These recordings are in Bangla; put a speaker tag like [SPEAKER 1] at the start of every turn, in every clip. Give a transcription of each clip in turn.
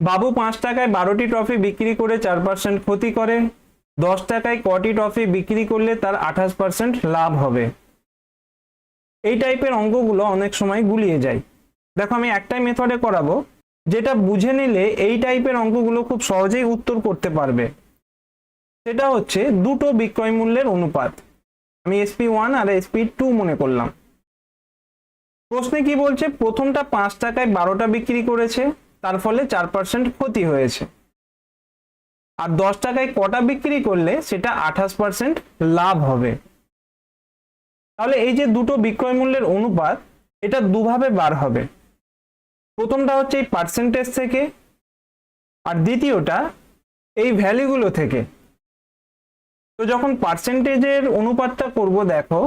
[SPEAKER 1] বাবু পাঁচ টাকায় বারোটি ট্রফি বিক্রি করে চার পার্সেন্ট ক্ষতি করে। দশ টাকায় কটি ট্রফি বিক্রি করলে তার আঠাশ পার্সেন্ট লাভ হবে। এই টাইপের অঙ্কগুলো অনেক সময় গুলিয়ে যায়। দেখো, আমি একটাই মেথডে করাবো, যেটা বুঝে নিলে এই টাইপের অঙ্কগুলো খুব সহজেই উত্তর করতে পারবে। সেটা হচ্ছে দুটো বিক্রয় মূল্যের অনুপাত। আমি এসপি ওয়ান আর এসপি টু মনে করলাম। প্রশ্নে কি বলছে? প্রথমটা পাঁচ টাকায় বারোটা বিক্রি করেছে তার ফলে চার পার্সেন্ট ক্ষতি হয়েছে। আর দশ টাকায় কটা বিক্রি করলে সেটা আঠাশ পার্সেন্ট লাভ হবে। তাহলে এই যে দুটো বিক্রয় মূল্যের অনুপাত, এটা দুভাবে বার হবে। প্রথমটা হচ্ছে এই পার্সেন্টেজ থেকে, আর দ্বিতীয়টা এই ভ্যালুগুলো থেকে। তো যখন পার্সেন্টেজের অনুপাতটা করব দেখো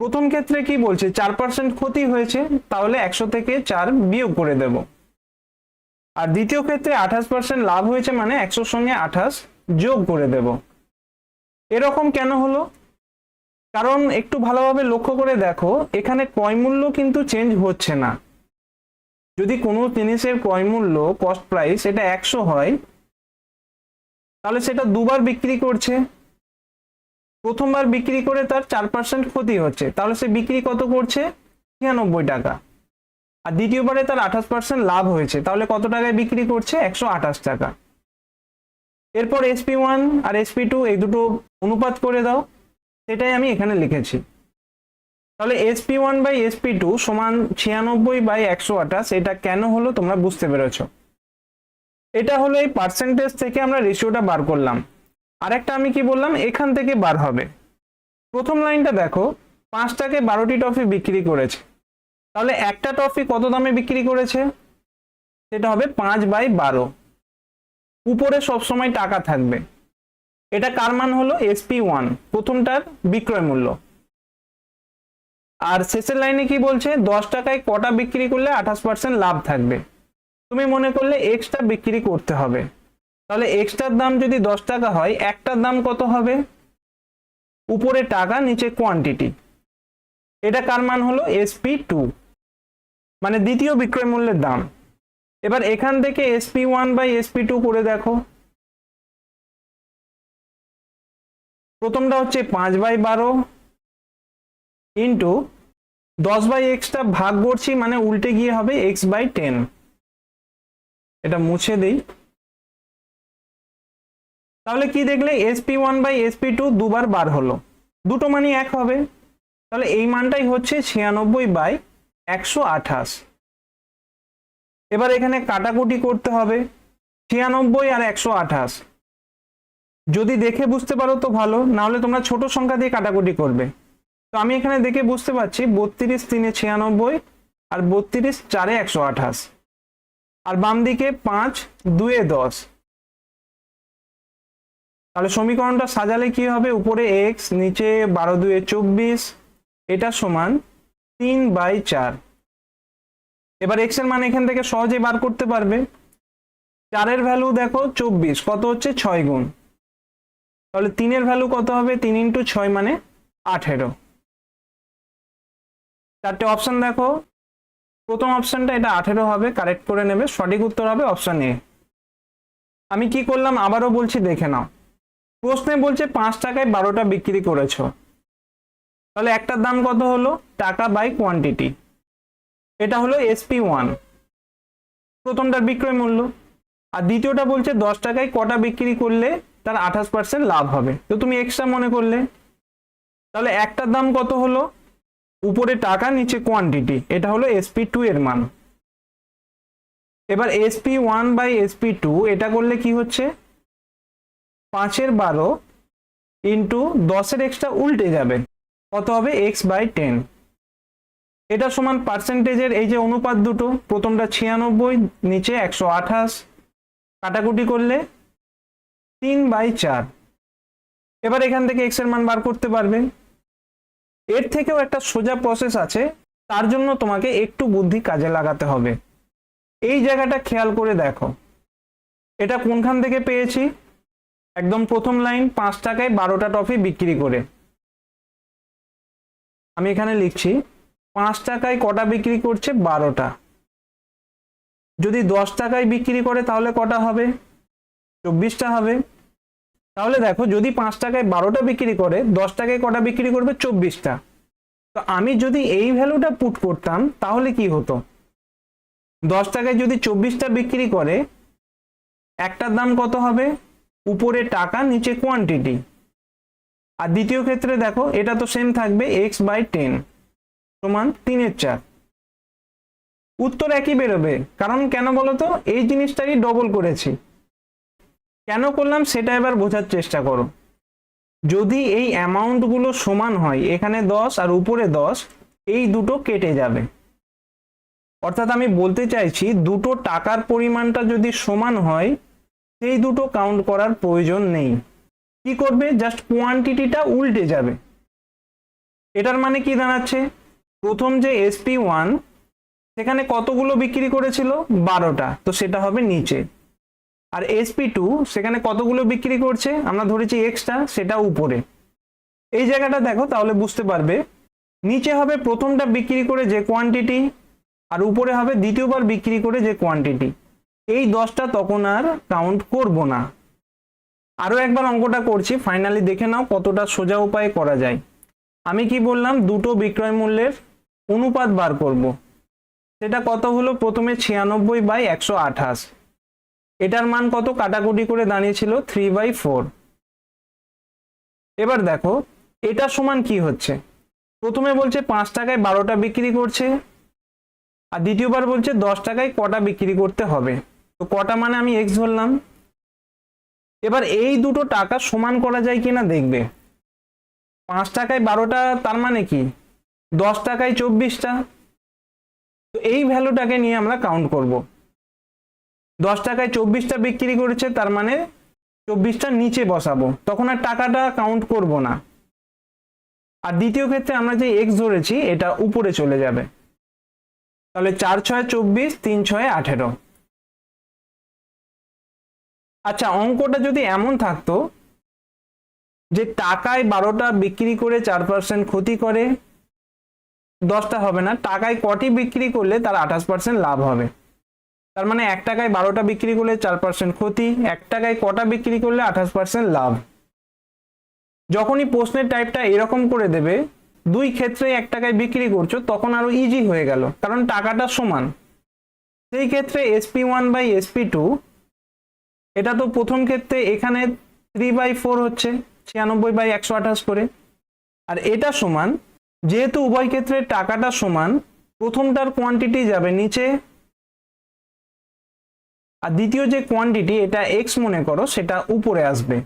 [SPEAKER 1] প্রথম ক্ষেত্রে কি বলছে? চার পার্সেন্ট ক্ষতি হয়েছে, তাহলে একশো থেকে চার বিয়োগ করে দেব। আর দ্বিতীয় ক্ষেত্রে আঠাশ পার্সেন্ট লাভ হয়েছে মানে একশোর সঙ্গে আঠাশ যোগ করে দেব। এরকম কেন হলো? কারণ একটু ভালোভাবে লক্ষ্য করে দেখো, এখানে ক্রয় মূল্য কিন্তু চেঞ্জ হচ্ছে না। যদি কোনো জিনিসের ক্রয় মূল্য কস্ট প্রাইস এটা একশো হয়, তাহলে সেটা দুবার বিক্রি করছে। প্রথমবার বিক্রি করে তার চার পার্সেন্ট ক্ষতি হচ্ছে। তাহলে সে বিক্রি কত করছে? ছিয়ানব্বই টাকা। আর দ্বিতীয়বারে তার আঠাশ পার্সেন্ট লাভ হয়েছে। তাহলে কত টাকায় বিক্রি করছে? একশো আঠাশ টাকা। এরপর এসপি ওয়ান আর এসপি টু এই দুটো অনুপাত করে দাও। সেটাই আমি এখানে লিখেছি। তাহলে SP one by SP two সমান ছিয়ানব্বই বাই একশো আঠাশ, এটা কেন হলো তোমরা বুঝতে পেরেছ। এটা হলো এই পার্সেন্টেজ থেকে আমরা রেশিওটা বার করলাম। আরেকটা আমি কি বললাম? এখান থেকে বার হবে। প্রথম লাইনটা দেখো পাঁচ টাকায় বারোটি টফি বিক্রি করেছে। তাহলে একটা টফি কত দামে বিক্রি করেছে? সেটা হবে পাঁচ বাই বারো। উপরে সবসময় টাকা থাকবে। এটা কার মান হলো? এসপি ওয়ান প্রথমটার বিক্রয় মূল্য। আর শেষের লাইনে কি বলছে? দশ টাকায় কটা বিক্রি করলে আঠাশ পার্সেন্ট লাভ থাকবে। তুমি মনে করলে এক্সট্রা বিক্রি করতে হবে। তাহলে এক্সট্রার দাম যদি দশ টাকা হয়, একটার দাম কত হবে? উপরে টাকা, নিচে কোয়ান্টিটি এটা কার মান হলো? এসপি টু মানে দ্বিতীয় বিক্রয় মূল্যের দাম। এবার এখান থেকে SP one by SP two করে দেখো। প্রথমটা হচ্ছে পাঁচ বাই বারো ইন্টু দশ বাই এক্সটা ভাগ করছি মানে উল্টে গিয়ে হবে এক্স বাই টেন। এটা মুছে দিই। তাহলে কি দেখলে SP one by SP two দুবার বার হলো। দুটো মানই এক হবে। তাহলে এই মানটাই হচ্ছে ছিয়ানব্বই বাই একশো আঠাশ। এবার এখানে কাটাকুটি করতে হবে। ছিয়ানব্বই আর একশো আঠাশ। যদি দেখে বুঝতে পারো তো ভালো না হলে তোমরা ছোট সংখ্যা দিয়ে কাটাকুটি করবে। তো আমি এখানে দেখে বুঝতে পারছি বত্রিশ তিনে ছিয়ানব্বই আর বত্রিশ চারে একশো আঠাশ। আর বাম দিকে পাঁচ, দুয়ে দশ। তাহলে সমীকরণটা সাজালে কি হবে? উপরে এক্স নিচে বারো দুয়ে চব্বিশ, এটা সমান তিন বাই চার। এবার এক্সের মান এখান থেকে সহজে বার করতে পারবে। চারের ভ্যালু দেখো, চব্বিশ, কত হচ্ছে? ছয় গুণ। তাহলে তিনের ভ্যালু কত হবে? তিন ইন্টু ছয় মানে আঠেরো। চারটে অপশন দেখো। প্রথম অপশনটা এটা আঠেরো হবে কারেক্ট করে নেবে। সঠিক উত্তর হবে অপশন এ আমি কি করলাম? আবারও বলছি, দেখে নাও। প্রশ্নে বলছে পাঁচ টাকায় বারোটা বিক্রি করেছ। তাহলে একটার দাম কত হলো? টাকা বাই কোয়ান্টিটি এটা হলো এসপি ওয়ান প্রথমটার বিক্রয় মূল্য। আর দ্বিতীয়টা বলছে দশ টাকায় কটা বিক্রি করলে তার আঠাশ পার্সেন্ট লাভ হবে। তো তুমি এক্সট্রা মনে করলে। তাহলে একটার দাম কত হলো? উপরে টাকা, নিচে কোয়ান্টিটি এটা হলো এসপি টু এর মান। এবার SP one by SP two এটা করলে কি হচ্ছে? পাঁচের বারো ইন্টু দশের এক্সট্রা উল্টে যাবে। কত হবে? X by ten. এটা সমান পার্সেন্টেজের এই যে অনুপাত দুটো, প্রথমটা ছিয়ানব্বই, নিচে একশো আঠাশ। কাটাকুটি করলে তিন বাই চার। এবার এখান থেকে এক্সের মান বার করতে পারবে। এর থেকেও একটা সোজা প্রসেস আছে, তার জন্য তোমাকে একটু বুদ্ধি কাজে লাগাতে হবে। এই জায়গাটা খেয়াল করে দেখো। এটা কোনখান থেকে পেয়েছি? একদম প্রথম লাইন, পাঁচ টাকায় বারোটা টফি বিক্রি করে। আমি এখানে লিখছি, পাঁচ টাকায় কটা বিক্রি করছে? বারোটা। যদি দশ টাকায় বিক্রি করে, তাহলে কটা হবে? চব্বিশটা হবে। তাহলে দেখো, যদি পাঁচ টাকায় বারোটা বিক্রি করে, দশ টাকায় কটা বিক্রি করবে? চব্বিশটা। তো আমি যদি এই ভ্যালুটা পুট করতাম, তাহলে কি হতো? দশ টাকায় যদি চব্বিশটা বিক্রি করে, একটার দাম কত হবে? উপরে টাকা, নিচে কোয়ান্টিটি আর দ্বিতীয় ক্ষেত্রে দেখো, এটা তো সেম থাকবে এক্স বাই টেন সমান তিনের চার। উত্তর একই বেরোবে, কারণ কেন বলো তো এই জিনিসটাই ডবল করেছি। কেন করলাম? সেটা এবার বোঝার চেষ্টা করো। যদি এই অ্যামাউন্টগুলো সমান হয়, এখানে দশ আর উপরে দশ, এই দুটো কেটে যাবে। অর্থাৎ আমি বলতে চাইছি, দুটো টাকার পরিমাণটা যদি সমান হয় সেই দুটো কাউন্ট করার প্রয়োজন নেই। কি করবে? জাস্ট কোয়ান্টিটিটা উল্টে যাবে। এটার মানে কি দাঁড়াচ্ছে? প্রথম যে এসপি ওয়ান সেখানে কতগুলো বিক্রি করেছিল? বারোটা। তো সেটা হবে নিচে। আর এসপি টু সেখানে কতগুলো বিক্রি করছে? আমরা ধরেছি এক্সটা সেটা উপরে। এই জায়গাটা দেখো, তাহলে বুঝতে পারবে। নিচে হবে প্রথমটা বিক্রি করে যে কোয়ান্টিটি আর উপরে হবে দ্বিতীয়বার বিক্রি করে যে কোয়ান্টিটি এই দশটা তখন আর কাউন্ট করব না। আরও একবার অঙ্কটা করছি ফাইনালি দেখে নাও কতটা সোজা উপায়ে করা যায়। আমি কি বললাম, দুটো বিক্রয় মূল্যের অনুপাত বার করব। সেটা কত হলো? প্রথমে ছিয়ানব্বই বাই একশো আঠাশ। এটার মান কত? কাটাকুটি করে দাঁড়িয়েছিল থ্রি বাই ফোর এবার দেখো, এটা সমান কি হচ্ছে? প্রথমে বলছে পাঁচ টাকায় বারোটা বিক্রি করছে, আর দ্বিতীয়বার বলছে দশ টাকায় কটা বিক্রি করতে হবে। তো কটা মানে আমি এক্স ধরলাম। এবার এই দুটো টাকা সমান করা যায় কিনা দেখবে। পাঁচ টাকায় বারোটা, তার মানে কি? দশ টাকায় চব্বিশটা। তো এই ভ্যালুটাকে নিয়ে আমরা কাউন্ট করব। দশ টাকায় চব্বিশটা বিক্রি করেছে, তার মানে চব্বিশটা নিচে বসাবো। তখন আর টাকাটা কাউন্ট করব না। আর দ্বিতীয় ক্ষেত্রে আমরা যে এক্স ধরেছি, এটা উপরে চলে যাবে। তাহলে চার ছয় চব্বিশ, তিন ছয় আঠেরো। আচ্ছা অঙ্কটা যদি এমন থাকতো যে টাকায় বারোটা বিক্রি করে চার পার্সেন্ট ক্ষতি করে, দশটা হবে না, টাকায় কটি বিক্রি করলে তার আঠাশ পার্সেন্ট লাভ হবে? তার মানে এক টাকায় বারোটা বিক্রি করলে চার পার্সেন্ট ক্ষতি, এক টাকায় কটা বিক্রি করলে আঠাশ পার্সেন্ট লাভ? যখনই প্রশ্নের টাইপটা এরকম করে দেবে, দুই ক্ষেত্রে এক টাকায় বিক্রি করছ, তখন আরও ইজি হয়ে গেল, কারণ টাকাটা সমান। সেই ক্ষেত্রে SP one by SP two এটা তো প্রথম ক্ষেত্রে এখানে থ্রি বাই ফোর হচ্ছে, ছিয়ানব্বই বাই একশো আঠাশ করে। আর এটা সমান, যেহেতু উভয় ক্ষেত্রে টাকাটা সমান, প্রথমটার কোয়ান্টিটি যাবে নিচে। আর দ্বিতীয় যে কোয়ান্টিটি এটা এক্স মনে করো, সেটা উপরে আসবে।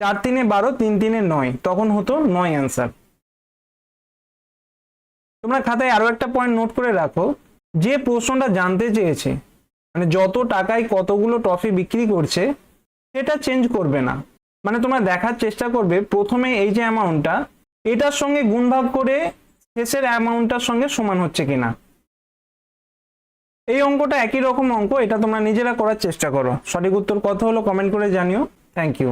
[SPEAKER 1] চার তিনে বারো, তিন তিনে নয়, তখন হতো নয় অ্যান্সার তোমরা খাতায় আরও একটা পয়েন্ট নোট করে রাখো, যে প্রশ্নটা জানতে চেয়েছে মানে যত টাকায় কতগুলো ট্রফি বিক্রি করছে, সেটা চেঞ্জ করবে না। মানে তোমরা দেখার চেষ্টা করবে, প্রথমে এই যে অ্যামাউন্টটা এটার সঙ্গে গুণ ভাগ করে শেষের অ্যামাউন্টটার সঙ্গে সমান হচ্ছে কিনা। এই অঙ্কটা একই রকম অঙ্ক, এটা তোমরা নিজেরা করার চেষ্টা করো। সঠিক উত্তর কত হলো কমেন্ট করে জানিও। Thank you